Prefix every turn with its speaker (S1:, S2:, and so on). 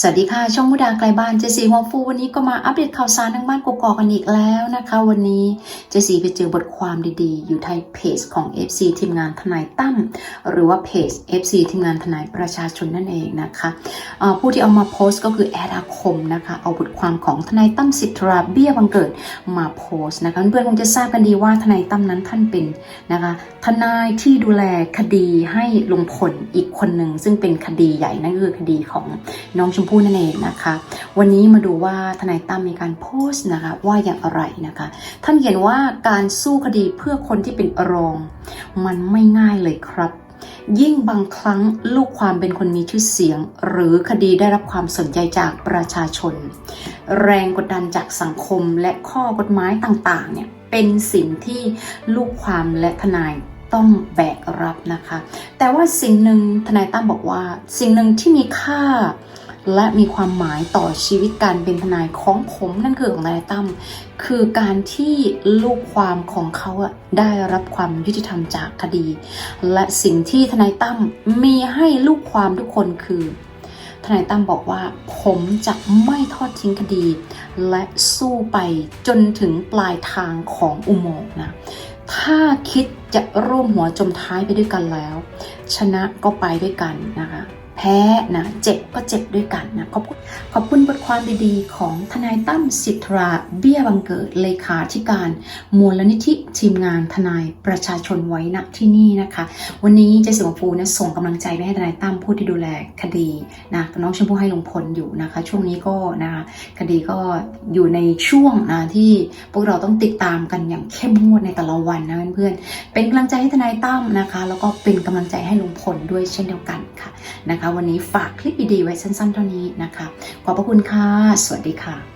S1: สวัสดีค่ะ ช่องมุดาไกลบ้านเจสีหัวฟูวันนี้ก็มาอัปเดตข่าวสารทางบ้านกกอกกันอีกแล้วนะคะ วันนี้เจสีไปเจอบทความดีๆ อยู่ในเพจของ FC ทีมงานทนายตั้มหรือว่าเพจ FC ทีมงานทนายประชาชนนั่นเองนะคะผู้ที่เอามาโพสต์ก็คือแอดอาคมนะคะ เอาบทความของทนายตั้มสิทธราเบี้ยบังเกิดมาโพสต์นะคะเพื่อนๆคงจะทราบกันดีว่าทนายตั้มนั้นท่านเป็นนะคะทนายที่ดูแลคดีให้ลุงพลอีกคนหนึ่งซึ่งเป็นคดีใหญ่นั่นคือคดีของน้องชมพู่นั่นเองนะคะ วันนี้มาดูว่าทนายตั้มมีการโพสต์นะคะว่าอย่างไรนะคะ ท่านเขียนว่าการสู้คดีเพื่อคนที่เป็นรอง มันไม่ง่ายเลยครับ ยิ่งบางครั้งลูกความเป็นคนมีชื่อเสียง หรือคดีได้รับความสนใจจากประชาชน แรงกดดันจากสังคมและข้อกฎหมายต่างๆเนี่ยเป็นสิ่งที่ลูกความและทนายต้องแบกรับนะคะ แต่ว่าสิ่งหนึ่งทนายตั้มบอกว่า สิ่งหนึ่งที่มีค่า และมีความหมายต่อชีวิตการเป็นทนายของผมนั่นคือของทนายตั้มคือการที่ลูกความของเขาได้รับความยุติธรรมจากคดี และสิ่งที่ทนายตั้มมีให้ลูกความทุกคนคือทนายตั้มบอกว่าผมจะไม่ทอดทิ้งคดี และสู้ไปจนถึงปลายทางของอุโมงค์นะ ถ้าคิดจะร่วมหัวจมท้ายไปด้วยกันแล้ว ชนะก็ไปด้วยกันนะคะ แพ้นะเจ็บก็เจ็บด้วยกันนะขอบคุณขอบคุณบทความดีๆ ของทนายตั้มสิทธราเบี้ยบังเกิดเลขาธิการมูลนิธิทีมงานทนายประชาชนไว้ณที่นี่นะคะ วันนี้เจสิงห์ฟูนะส่งกำลังใจไปให้ทนายตั้มผู้ที่ดูแลคดีนะน้องชมพู่ให้ลงพลอยู่นะคะ ช่วงนี้ก็นะคะคดีก็อยู่ในช่วงนะที่พวกเราต้องติดตามกันอย่างเข้มงวดในแต่ละวันนะเพื่อนๆเป็นกำลังใจให้ทนายตั้มนะคะ แล้วก็เป็นกำลังใจให้ลุงพลด้วยเช่นเดียวกันค่ะนะคะวันนี้ฝากคลิปดีๆไว้สั้นๆเท่านี้นะคะ ขอบพระคุณค่ะ สวัสดีค่ะ